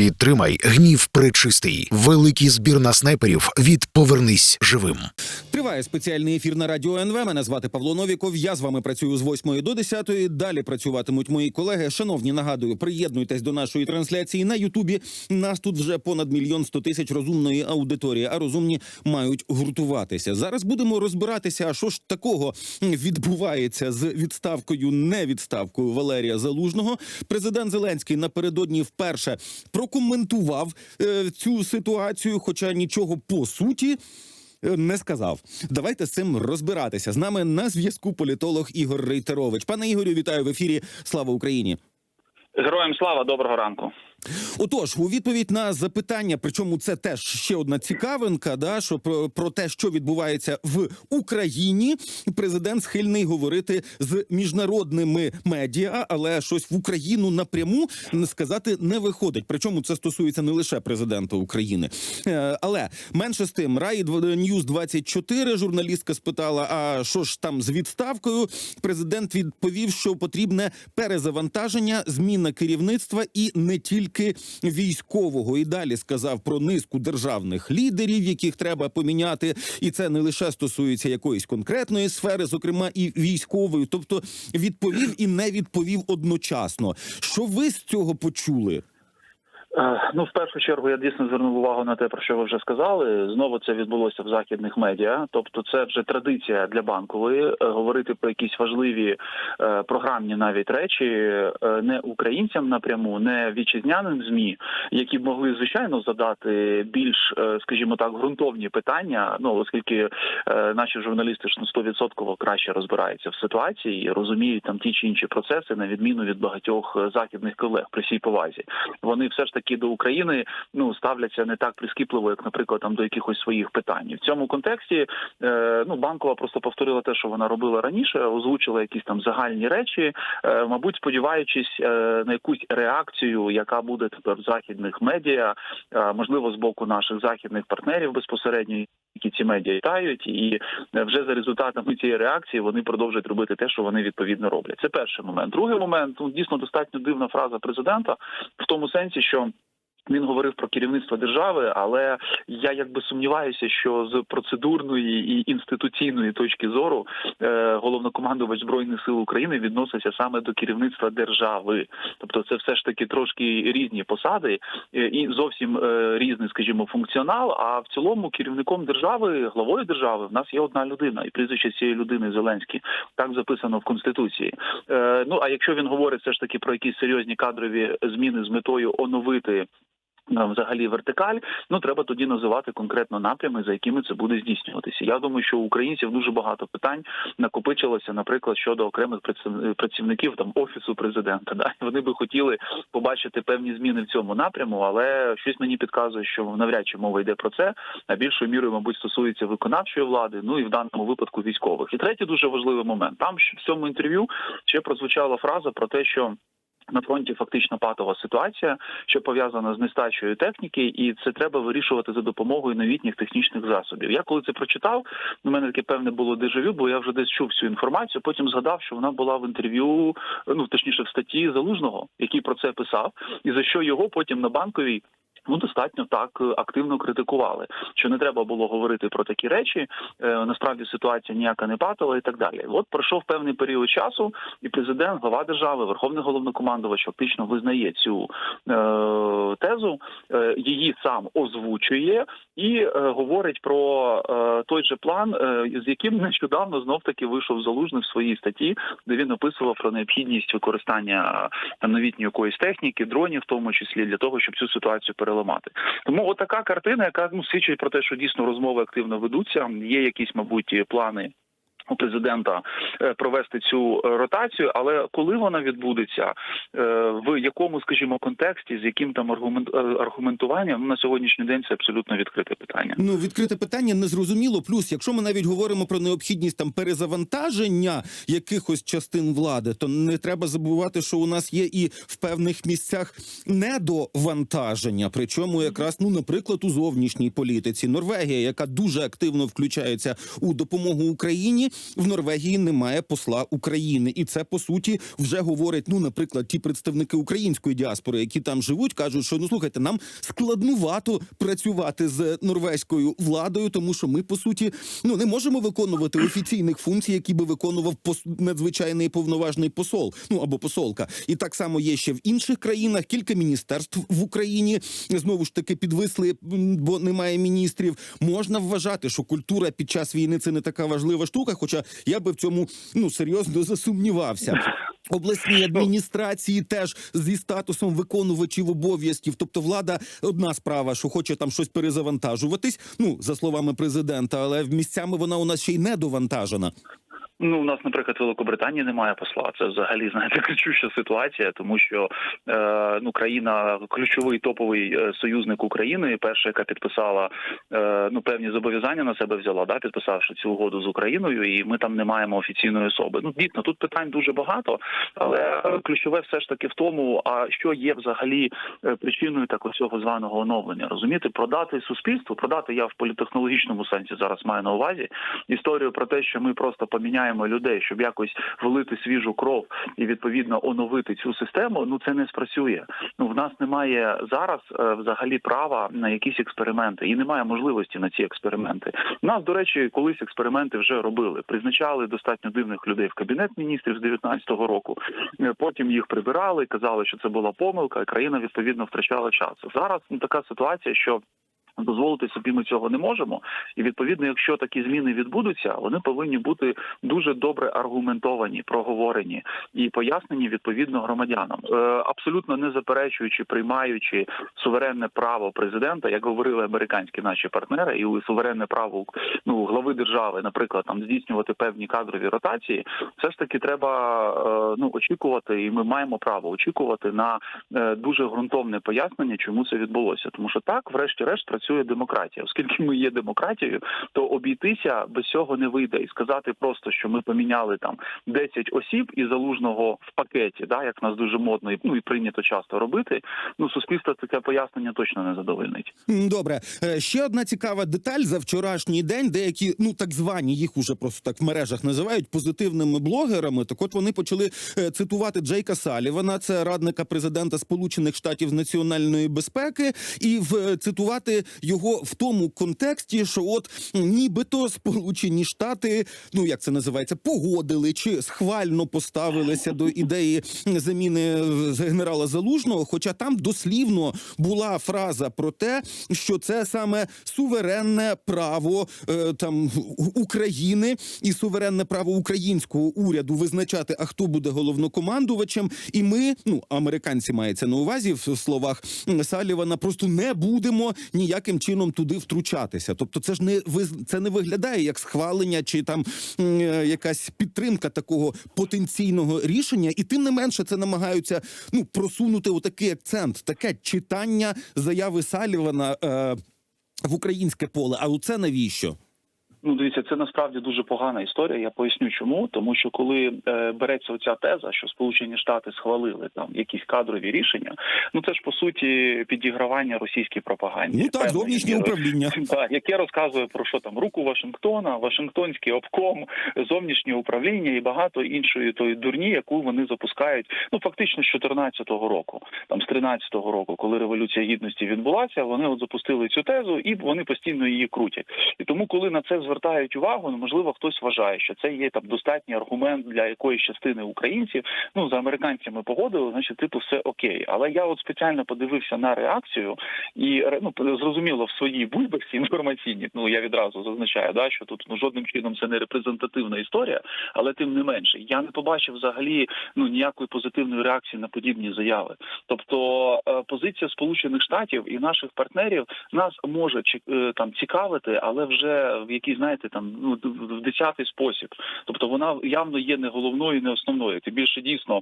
Підтримай гнів пречистий. Великий збір на снайперів від Повернись живим. Триває спеціальний ефір на радіо НВ. Мене звати Павло Новіков. Я з вами працюю з 8 до 10. Далі працюватимуть мої колеги. Шановні, нагадую, приєднуйтесь до нашої трансляції на Ютубі. Нас тут вже понад мільйон сто тисяч розумної аудиторії, а розумні мають гуртуватися. Зараз будемо розбиратися, а що ж такого відбувається з відставкою, не відставкою Валерія Залужного. Президент Зеленський напередодні вперше прокоментував е, цю ситуацію, хоча нічого по суті. Е, Не сказав. Давайте з цим розбиратися. З нами на зв'язку політолог Ігор Рейтерович. Пане Ігорю, вітаю в ефірі. Слава Україні. Героям слава, доброго ранку. Отож, у відповідь на запитання, причому це теж ще одна цікавинка, да що про, про те, що відбувається в Україні, президент схильний говорити з міжнародними медіа, але щось в Україну напряму сказати не виходить. Причому це стосується не лише президента України. Е, Але менше з тим, Раї Ньюз 24 журналістка спитала: а що ж там з відставкою? Президент відповів, що потрібне перезавантаження, зміна керівництва і не тільки військового. І далі сказав про низку державних лідерів, яких треба поміняти, і це не лише стосується якоїсь конкретної сфери, зокрема і військової. Тобто відповів і не відповів одночасно. Що ви з цього почули? Е, Ну, в першу чергу, я дійсно звернув увагу на те, про що ви вже сказали. Знову це відбулося в західних медіа. Тобто, це вже традиція для банкової е, говорити про якісь важливі е, програмні навіть речі не українцям напряму, не вітчизняним змі, які б могли звичайно задати більш, скажімо так, ґрунтовні питання. Ну оскільки наші журналісти ж ну, 100% краще розбираються в ситуації і розуміють там ті чи інші процеси, на відміну від багатьох західних колег при всій повазі. Вони все ж таки до України ну ставляться не так прискіпливо, як, наприклад, там до якихось своїх питань. І в цьому контексті е, ну банкова просто повторила те, що вона робила раніше, озвучила якісь там загальні речі, е, мабуть, сподіваючись е, на якусь реакцію, яка буде тепер в західних медіа, е, можливо, з боку наших західних партнерів безпосередньо, які ці медіа тають, і е, вже за результатами цієї реакції вони продовжують робити те, що вони відповідно роблять. Це перший момент. Другий момент ну дійсно достатньо дивна фраза президента в тому сенсі, що. Він говорив про керівництво держави, але я якби сумніваюся, що з процедурної і інституційної точки зору е, головнокомандувач збройних сил України відноситься саме до керівництва держави. Тобто, це все ж таки трошки різні посади е, і зовсім е, різний, скажімо, функціонал. А в цілому керівником держави, главою держави, в нас є одна людина, і прізвище цієї людини Зеленський. Так записано в конституції. Е, ну а якщо він говорить все ж таки про якісь серйозні кадрові зміни з метою оновити. Е, Взагалі вертикаль, ну треба тоді називати конкретно напрями, за якими це буде здійснюватися. Я думаю, що у українців дуже багато питань накопичилося, наприклад, щодо окремих працівників там офісу президента. Да вони би хотіли побачити певні зміни в цьому напряму, але щось мені підказує, що навряд чи мова йде про це. А більшою мірою, мабуть, стосується виконавчої влади, ну і в даному випадку військових. І третій дуже важливий момент. Там в цьому інтерв'ю ще прозвучала фраза про те, що. На фронті фактично патова ситуація, що пов'язана з нестачею техніки, і це треба вирішувати за допомогою новітніх технічних засобів. Я коли це прочитав, у мене таке певне було дежавю, бо я вже десь чув цю інформацію. Потім згадав, що вона була в інтерв'ю, ну точніше в статті залужного, який про це писав, і за що його потім на банковій. Ну, достатньо так е, активно критикували, що не треба було говорити про такі речі. Е, насправді ситуація ніяка не патова і так далі. От пройшов певний період часу, і президент, глава держави, верховний головнокомандувач фактично визнає цю е, тезу, е, її сам озвучує і е, говорить про е, той же план, е, з яким нещодавно знов таки вийшов залужний в своїй статті, де він описував про необхідність використання е, новітньої якоїсь техніки, дронів, в тому числі для того, щоб цю ситуацію переламати. Тому отака картина, яка ну свідчить про те, що дійсно розмови активно ведуться. Є якісь, мабуть, плани. У президента е, провести цю е, ротацію, але коли вона відбудеться, е, в якому, скажімо, контексті, з яким там аргумент аргументуванням на сьогоднішній день це абсолютно відкрите питання. Ну відкрите питання незрозуміло. Плюс, якщо ми навіть говоримо про необхідність там перезавантаження якихось частин влади, то не треба забувати, що у нас є і в певних місцях недовантаження. Причому якраз ну, наприклад, у зовнішній політиці Норвегія, яка дуже активно включається у допомогу Україні, в Норвегії немає посла України, і це по суті вже говорять. Ну, наприклад, ті представники української діаспори, які там живуть, кажуть, що ну слухайте, нам складнувато працювати з норвезькою владою, тому що ми по суті ну не можемо виконувати офіційних функцій, які би виконував пос... надзвичайний повноважний посол, ну або посолка. І так само є ще в інших країнах. Кілька міністерств в Україні знову ж таки підвисли, бо немає міністрів. Можна вважати, що культура під час війни це не така важлива штука. Хоча я би в цьому ну серйозно засумнівався. Обласні адміністрації теж зі статусом виконувачів обов'язків. Тобто, влада одна справа, що хоче там щось перезавантажуватись. Ну за словами президента, але місцями вона у нас ще й не довантажена. Ну, у нас, наприклад, в Великобританії немає посла. Це взагалі знаєте кричуща ситуація, тому що е, ну країна ключовий топовий е, союзник України, перша, яка підписала е, ну певні зобов'язання на себе взяла, да, підписавши цю угоду з Україною, і ми там не маємо офіційної особи. Ну дійсно, тут питань дуже багато, але ключове все ж таки в тому, а що є взагалі е, причиною такого цього званого оновлення. Розумієте, продати суспільству, продати я в політехнологічному сенсі зараз маю на увазі історію про те, що ми просто поміняємо людей, щоб якось влити свіжу кров і відповідно оновити цю систему. Ну це не спрацює. Ну в нас немає зараз е, взагалі права на якісь експерименти, і немає можливості на ці експерименти. У нас, до речі, колись експерименти вже робили. Призначали достатньо дивних людей в кабінет міністрів з 19-го року. Е, Потім їх прибирали, казали, що це була помилка, і країна відповідно втрачала час. Зараз ну, така ситуація, що Дозволити собі ми цього не можемо, і відповідно, якщо такі зміни відбудуться, вони повинні бути дуже добре аргументовані, проговорені і пояснені відповідно громадянам, е, абсолютно не заперечуючи, приймаючи суверенне право президента, як говорили американські наші партнери, і суверенне право ну глави держави, наприклад, там здійснювати певні кадрові ротації, все ж таки треба е, ну очікувати, і ми маємо право очікувати на е, дуже ґрунтовне пояснення, чому це відбулося, тому що так, врешті-решт, працює демократія. Оскільки ми є демократією, то обійтися без цього не вийде і сказати просто, що ми поміняли там 10 осіб і залужного в пакеті, да як нас дуже модно і ну і прийнято часто робити. Ну суспільство таке пояснення точно не задовольнить. Добре, Е, ще одна цікава деталь за вчорашній день. Деякі, ну так звані, їх уже просто так в мережах називають позитивними блогерами. Так, от вони почали е, цитувати Джейка Салівана, це радника президента Сполучених Штатів з національної безпеки, і в е, цитувати його в тому контексті, що от нібито Сполучені Штати, ну як це називається, погодили чи схвально поставилися до ідеї заміни е, генерала Залужного. Хоча там дослівно була фраза про те, що це саме суверенне право е, там України і суверенне право українського уряду визначати, а хто буде головнокомандувачем. І ми, ну американці, мається на увазі в словах Салівана, просто не будемо ніяким чином туди втручатися. Тобто, це ж не це не виглядає як схвалення чи там е, якась підтримка такого потенційного рішення, і тим не менше це намагаються ну просунути отакий акцент, таке читання заяви Салівана е, в українське поле. А у це навіщо? Ну, дивіться, це насправді дуже погана історія. Я поясню, чому тому, що коли е, береться оця теза, що Сполучені Штати схвалили там якісь кадрові рішення, ну це ж по суті підігравання російській пропаганді. Ну так, зовнішнє управління. Так, яке розказує про що там руку Вашингтона, Вашингтонський обком, зовнішнє управління і багато іншої тої дурні, яку вони запускають. Ну фактично з 14-го року, там з 13-го року, коли революція гідності відбулася, вони от запустили цю тезу і вони постійно її крутять. І тому, коли на це звертають увагу, ну можливо, хтось вважає, що це є там достатній аргумент для якоїсь частини українців. Ну за американцями погодили, значить, типу, все окей. Але я от спеціально подивився на реакцію і ну зрозуміло в своїй бульбашці інформаційній. Ну я відразу зазначаю, да що тут ну жодним чином це не репрезентативна історія, але тим не менше, я не побачив взагалі ну ніякої позитивної реакції на подібні заяви. Тобто е, позиція Сполучених Штатів і наших партнерів нас може е, там цікавити, але вже в якій знаєте там ну в десятий спосіб. Тобто вона явно є не головною, не основною. Тим більше дійсно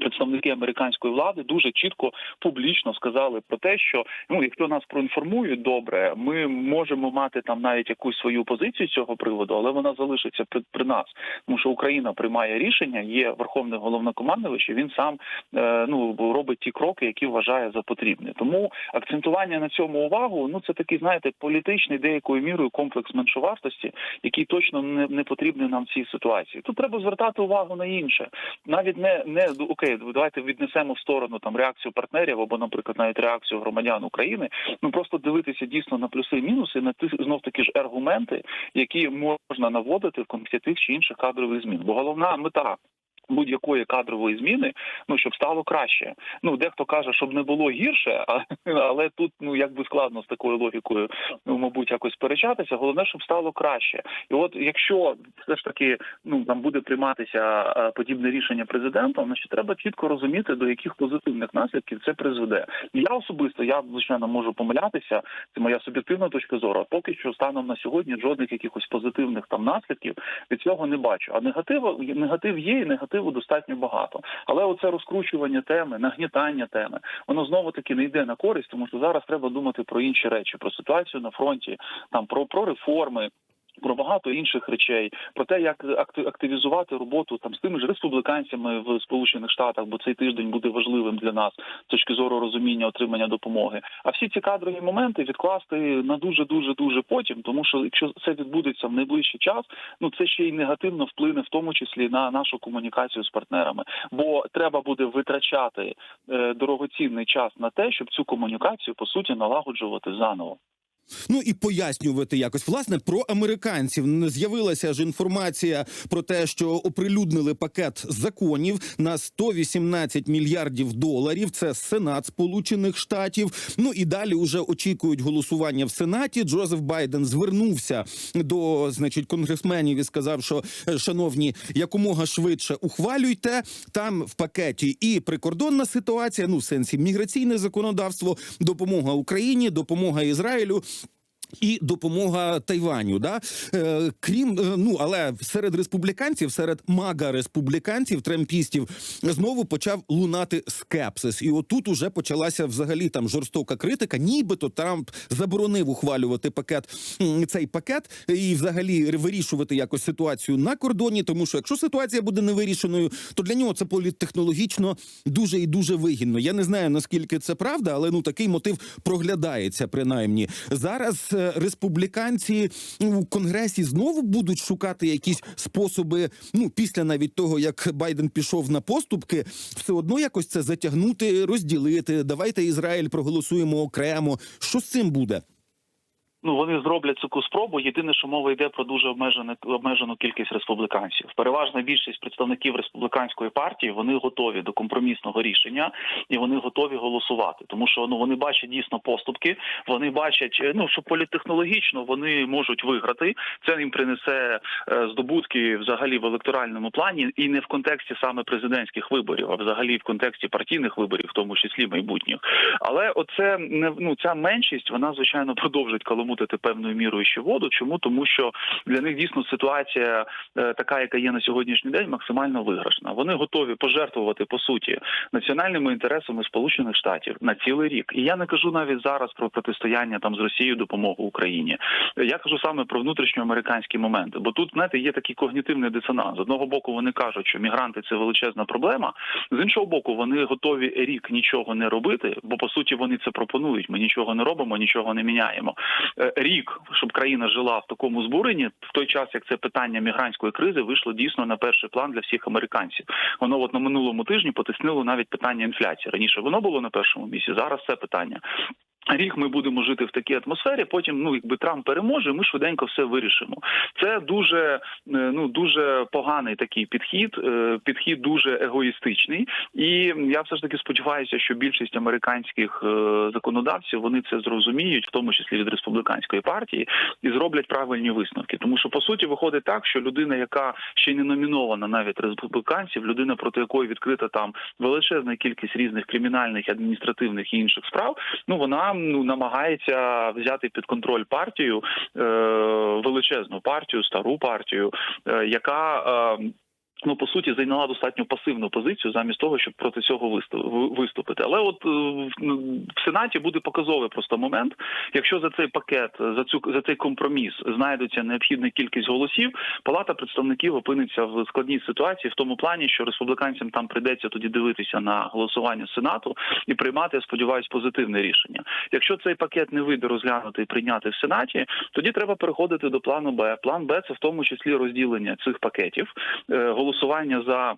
Представники американської влади дуже чітко публічно сказали про те, що ну якщо нас проінформують добре, ми можемо мати там навіть якусь свою позицію з цього приводу, але вона залишиться при, при нас, тому що Україна приймає рішення. Є верховний головнокомандувач, і він сам е, ну робить ті кроки, які вважає за потрібне. Тому акцентування на цьому увагу ну це такий, знаєте, політичний деякою мірою комплекс меншовартості, який точно не, не потрібний нам в цій ситуації. Тут треба звертати увагу на інше, навіть не не окей, давайте віднесемо в сторону там реакцію партнерів або, наприклад, навіть реакцію громадян України. Ну просто дивитися дійсно на плюси і мінуси, на ті знов таки ж аргументи, які можна наводити в контексті тих чи інших кадрових змін. Бо головна мета. Будь-якої кадрової зміни, ну щоб стало краще. Ну дехто каже, щоб не було гірше, а, але тут ну якби складно з такою логікою, ну мабуть, якось сперечатися. Головне, щоб стало краще. І от якщо все ж таки ну там буде прийматися подібне рішення президентом, значить треба чітко розуміти, до яких позитивних наслідків це призведе. Я особисто я звичайно можу помилятися. Це моя суб'єктивна точка зору. Поки що станом на сьогодні жодних якихось позитивних там наслідків від цього не бачу. А негативу негатив є, і негативу достатньо багато. Але оце розкручування теми, нагнітання теми, воно знову таки не йде на користь, тому що зараз треба думати про інші речі, про ситуацію на фронті, там про, про реформи. Про багато інших речей, про те, як акти- активізувати роботу там з тими ж республіканцями в Сполучених Штатах, бо цей тиждень буде важливим для нас з точки зору розуміння отримання допомоги. А всі ці кадрові моменти відкласти на дуже дуже дуже потім, тому що якщо це відбудеться в найближчий час, ну це ще й негативно вплине, в тому числі на нашу комунікацію з партнерами. Бо треба буде витрачати е, дорогоцінний час на те, щоб цю комунікацію по суті налагоджувати заново. Ну і пояснювати якось власне про американців. З'явилася ж інформація про те, що оприлюднили пакет законів на 118 мільярдів доларів. Це Сенат Сполучених Штатів. Ну і далі вже очікують голосування в Сенаті. Джозеф Байден звернувся до значить конгресменів і сказав, що е, шановні, якомога швидше ухвалюйте там в пакеті і прикордонна ситуація, ну в сенсі міграційне законодавство, допомога Україні, допомога Ізраїлю. І допомога Тайваню, да е, крім е, ну але серед республіканців, серед мага республіканців, тремпістів, знову почав лунати скепсис. І отут уже почалася взагалі там жорстока критика. Нібито Трамп заборонив ухвалювати пакет цей пакет і взагалі вирішувати якось ситуацію на кордоні. Тому що якщо ситуація буде невирішеною, то для нього це політтехнологічно дуже і дуже вигідно. Я не знаю наскільки це правда, але ну такий мотив проглядається принаймні зараз. Республіканці у конгресі знову будуть шукати якісь способи. Ну після навіть того, як Байден пішов на поступки, все одно якось це затягнути, розділити. Давайте Ізраїль проголосуємо окремо. Що з цим буде? Ну вони зроблять таку спробу. Єдине, що мова йде про дуже обмежену обмежену кількість республіканців. Переважна більшість представників республіканської партії вони готові до компромісного рішення і вони готові голосувати, тому що ну вони бачать дійсно поступки. Вони бачать, е, ну що політтехнологічно вони можуть виграти. Це їм принесе е, здобутки взагалі в електоральному плані, і не в контексті саме президентських виборів, а взагалі в контексті партійних виборів, в тому числі майбутніх. Але оце ну ця меншість, вона звичайно продовжить каламутити певною мірою ще воду. Чому тому, що для них дійсно ситуація е, така, яка є на сьогоднішній день, максимально виграшна. Вони готові пожертвувати по суті національними інтересами Сполучених Штатів на цілий рік. І я не кажу навіть зараз про протистояння там з Росією допомогу Україні. Я кажу саме про внутрішньоамериканські моменти. Бо тут знаєте, є такий когнітивний дисонанс. З одного боку, вони кажуть, що мігранти це величезна проблема. З іншого боку, вони готові рік нічого не робити, бо по суті вони це пропонують. Ми нічого не робимо, нічого не міняємо. Е, Рік, щоб країна жила в такому збуренні, в той час як це питання мігрантської кризи вийшло дійсно на перший план для всіх американців. Воно от на минулому тижні потиснило навіть питання інфляції. Раніше воно було на першому місці. Зараз це питання. Рік ми будемо жити в такій атмосфері. Потім, ну якби Трамп переможе, ми швиденько все вирішимо. Це дуже е, ну дуже поганий такий підхід. е, Підхід дуже егоїстичний, і я все ж таки сподіваюся, що більшість американських е, законодавців вони це зрозуміють, в тому числі від республіканської партії, і зроблять правильні висновки. Тому що по суті виходить так, що людина, яка ще не номінована навіть республіканців, людина проти якої відкрита там величезна кількість різних кримінальних, адміністративних і інших справ, ну вона ну намагається взяти під контроль партію е, величезну партію, стару партію, е, яка. Ну, по суті, зайняла достатньо пасивну позицію замість того, щоб проти цього виступити. Але от е, в- ну, Сенаті буде показовий просто момент. Якщо за цей пакет, за цю за цей компроміс знайдеться необхідна кількість голосів, Палата представників опиниться в складній ситуації в тому плані, що республіканцям там прийдеться тоді дивитися на голосування Сенату і приймати, я сподіваюся, позитивне рішення. Якщо цей пакет не вийде розглянути і прийняти в Сенаті, тоді треба переходити до плану Б. План Б це в тому числі розділення цих пакетів, е, голосування за.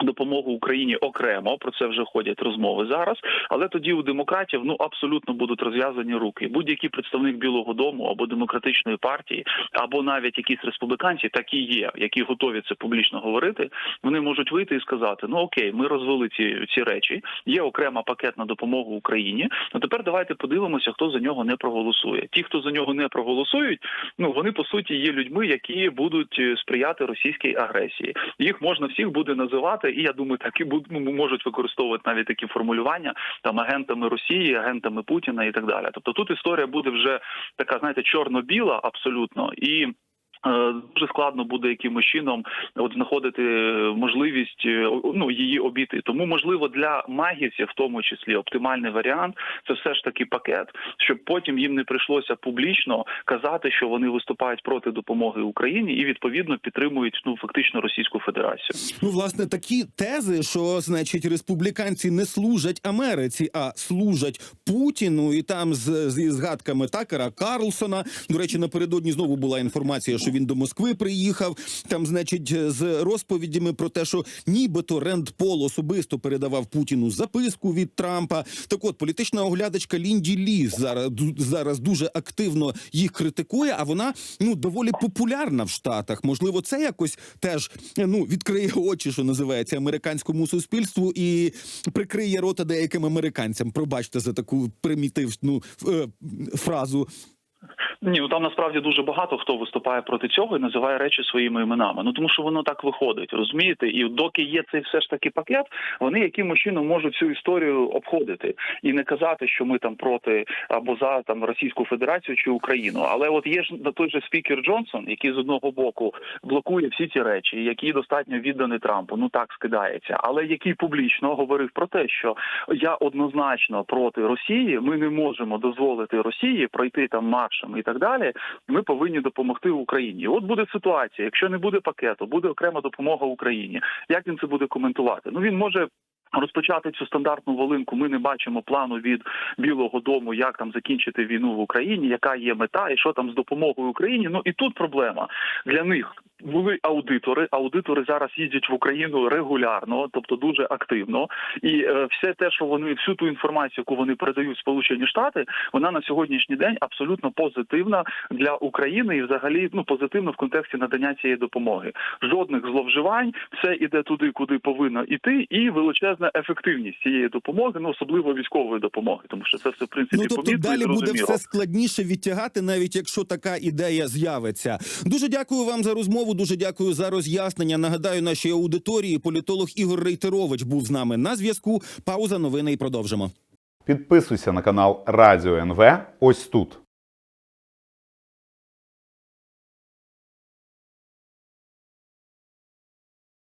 Допомогу Україні окремо про це вже ходять розмови зараз. Але тоді у демократів ну абсолютно будуть розв'язані руки. Будь-який представник Білого Дому або демократичної партії, або навіть якісь республіканці, такі є, які готові це публічно говорити. Вони можуть вийти і сказати: ну окей, ми розвели ці, ці речі. Є окрема пакетна допомога Україні. Ну тепер давайте подивимося, хто за нього не проголосує. Ті, хто за нього не проголосують, ну вони по суті є людьми, які будуть е, сприяти російській агресії. Їх можна всіх буде називати, і я думаю, так і будуть ну, можуть використовувати навіть такі формулювання там агентами Росії, агентами Путіна і так далі. Тобто тут історія буде вже така, знаєте, чорно-біла абсолютно і. Е, Дуже складно буде якимось чином от знаходити можливість е, ну її обійти. Тому можливо для магівців, в тому числі оптимальний варіант, це все ж таки пакет, щоб потім їм не прийшлося публічно казати, що вони виступають проти допомоги Україні і відповідно підтримують ну фактично Російську Федерацію. Ну, власне, такі тези, що значить республіканці не служать Америці, а служать Путіну, і там з, зі згадками Такера Карлсона. До речі, напередодні знову була інформація, що він до Москви приїхав. Там, значить, з розповідями про те, що нібито Ренд Пол особисто передавав Путіну записку від Трампа. Так от політична оглядачка Лінді Лі зараз зараз дуже активно їх критикує. А вона ну доволі популярна в Штатах. Можливо, це якось теж ну відкриє очі, що називається американському суспільству, і прикриє рота деяким американцям. Пробачте за таку примітивну е, фразу. Ні, ну там насправді дуже багато хто виступає проти цього і називає речі своїми іменами. Ну тому що воно так виходить, розумієте? І доки є цей все ж таки пакет, вони якимось чином можуть цю історію обходити і не казати, що ми там проти або за там Російську Федерацію чи Україну. Але от є ж на той же спікер Джонсон, який з одного боку блокує всі ці речі, який достатньо відданий Трампу. Ну так скидається, але який публічно говорив про те, що я однозначно проти Росії. Ми не можемо дозволити Росії пройти там маршем і так далі. Ми повинні допомогти Україні. От буде ситуація. Якщо не буде пакету, буде окрема допомога Україні. Як він це буде коментувати? Ну він може. Розпочати цю стандартну волинку. Ми не бачимо плану від Білого Дому, як там закінчити війну в Україні, яка є мета, і що там з допомогою Україні. Ну і тут проблема для них. Були аудитори. Аудитори зараз їздять в Україну регулярно, тобто дуже активно. І е, все те, що вони всю ту інформацію, яку вони передають Сполучені Штати, вона на сьогоднішній день абсолютно позитивна для України і, взагалі, ну позитивна в контексті надання цієї допомоги. Жодних зловживань, все іде туди, куди повинно іти, і величезна ефективність цієї допомоги, ну особливо військової допомоги, тому що це все в принципі Ну тобто помітно і далі буде все складніше відтягати, навіть якщо така ідея з'явиться. Дуже дякую вам за розмову. Дуже дякую за роз'яснення. Нагадаю, нашій аудиторії політолог Ігор Рейтерович був з нами на зв'язку. Пауза новини і продовжимо. Підписуйся на канал Радіо НВ ось тут.